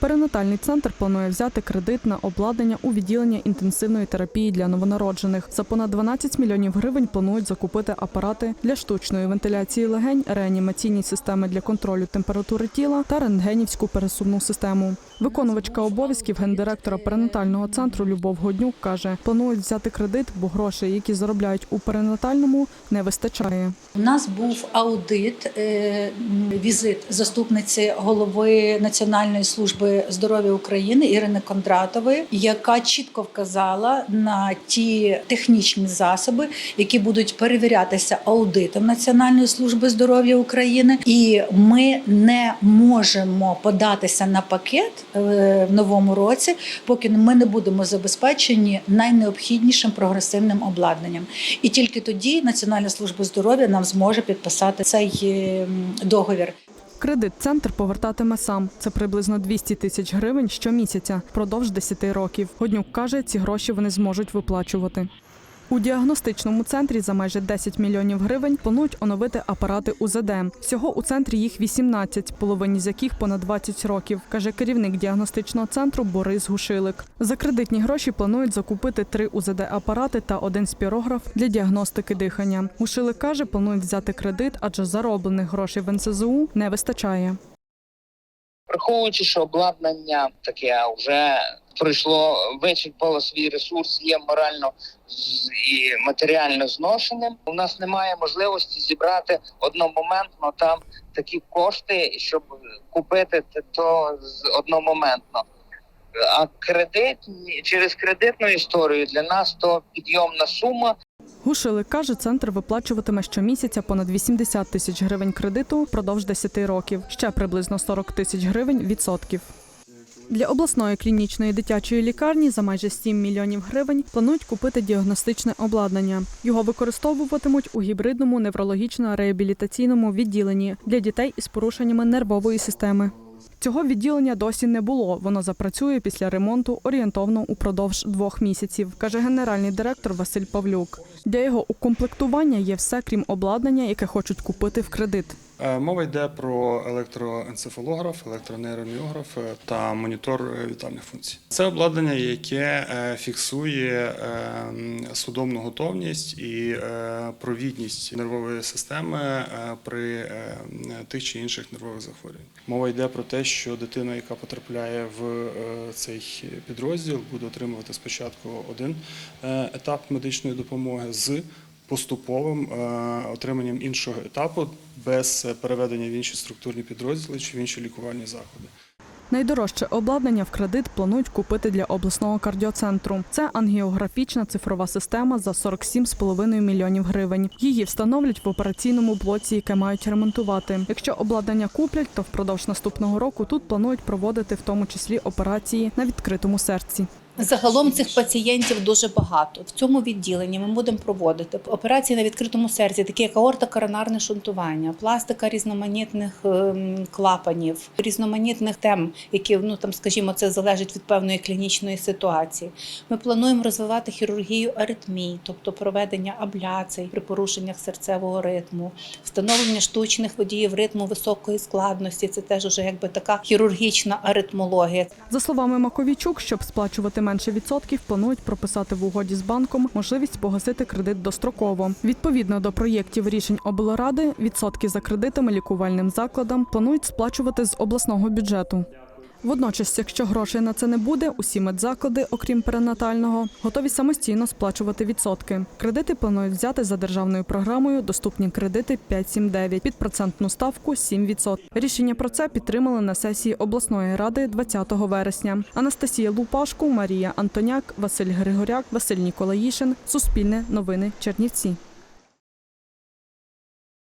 Перинатальний центр планує взяти кредит на обладнання у відділення інтенсивної терапії для новонароджених. За понад 12 мільйонів гривень планують закупити апарати для штучної вентиляції легень, реанімаційні системи для контролю температури тіла та рентгенівську пересувну систему. Виконувачка обов'язків гендиректора перинатального центру Любов Годнюк каже, планують взяти кредит, бо грошей, які заробляють у перинатальному, не вистачає. У нас був аудит, е, візит заступниці голови Національної служби здоров'я України Ірини Кондратової, яка чітко вказала на ті технічні засоби, які будуть перевірятися аудитом Національної служби здоров'я України, і ми не можемо податися на пакет е, в новому році, поки ми не будемо забезпечені найнеобхіднішим прогресивним обладнанням. І тільки тоді Національна служба здоров'я нам зможе підписати цей е, договір. Кредит центр повертатиме сам. Це приблизно 200 тисяч гривень щомісяця впродовж 10 років. Годнюк каже, ці гроші вони зможуть виплачувати. У діагностичному центрі за майже 10 мільйонів гривень планують оновити апарати УЗД. Всього у центрі їх 18, половині з яких понад 20 років, каже керівник діагностичного центру Борис Гушилик. За кредитні гроші планують закупити три УЗД-апарати та один спірограф для діагностики дихання. Гушилик каже, планують взяти кредит, адже зароблених грошей в НСЗУ не вистачає. Враховуючи, що обладнання таке вже пройшло, вичерпало свій ресурс, є морально і матеріально зношеним. У нас немає можливості зібрати одномоментно там такі кошти, щоб купити то одномоментно. А кредит через кредитну історію для нас то підйомна сума, Гушилик каже, центр виплачуватиме щомісяця понад 80 тисяч гривень кредиту впродовж 10 років, ще приблизно 40 тисяч гривень відсотків. Для обласної клінічної дитячої лікарні за майже 7 мільйонів гривень планують купити діагностичне обладнання. Його використовуватимуть у гібридному неврологічно-реабілітаційному відділенні для дітей із порушеннями нервової системи. Цього відділення досі не було. Воно запрацює після ремонту орієнтовно упродовж двох місяців, каже генеральний директор Василь Павлюк. Для його укомплектування є все, крім обладнання, яке хочуть купити в кредит. Е, Мова йде про електроенцефалограф, електронейроміограф е, та монітор е, вітальних функцій. Це обладнання, яке е, фіксує судомну готовність і провідність нервової системи при тих чи інших нервових захворювань. Мова йде про те, що дитина, яка потрапляє в цей підрозділ, буде отримувати спочатку один етап медичної допомоги з поступовим е, отриманням іншого етапу без переведення в інші структурні підрозділи чи в інші лікувальні заходи. Найдорожче обладнання в кредит планують купити для обласного кардіоцентру. Це ангіографічна цифрова система за 47,5 мільйонів гривень. Її встановлять в операційному блоці, яке мають ремонтувати. Якщо обладнання куплять, то впродовж наступного року тут планують проводити в тому числі операції на відкритому серці. Загалом цих пацієнтів дуже багато. В цьому відділенні ми будемо проводити операції на відкритому серці, такі як аортокоронарне шунтування, пластика різноманітних ем, клапанів, різноманітних тем, які ну там, скажімо, це залежить від певної клінічної ситуації. Ми плануємо розвивати хірургію аритмій, тобто проведення абляцій при порушеннях серцевого ритму, встановлення штучних водіїв ритму високої складності. Це теж уже якби така хірургічна аритмологія. За словами Маковійчук, щоб сплачувати менше відсотків, планують прописати в угоді з банком можливість погасити кредит достроково. Відповідно до проєктів рішень облради, відсотки за кредитами лікувальним закладам планують сплачувати з обласного бюджету. Водночас, якщо грошей на це не буде, усі медзаклади, окрім перинатального, готові самостійно сплачувати відсотки. Кредити планують взяти за державною програмою Доступні кредити 579 під процентну ставку 7%. Рішення про це підтримали на сесії обласної ради 20 вересня. Анастасія Лупашко, Марія Антоняк, Василь Григоряк, Василь Ніколаїшин. Суспільне новини Чернівці.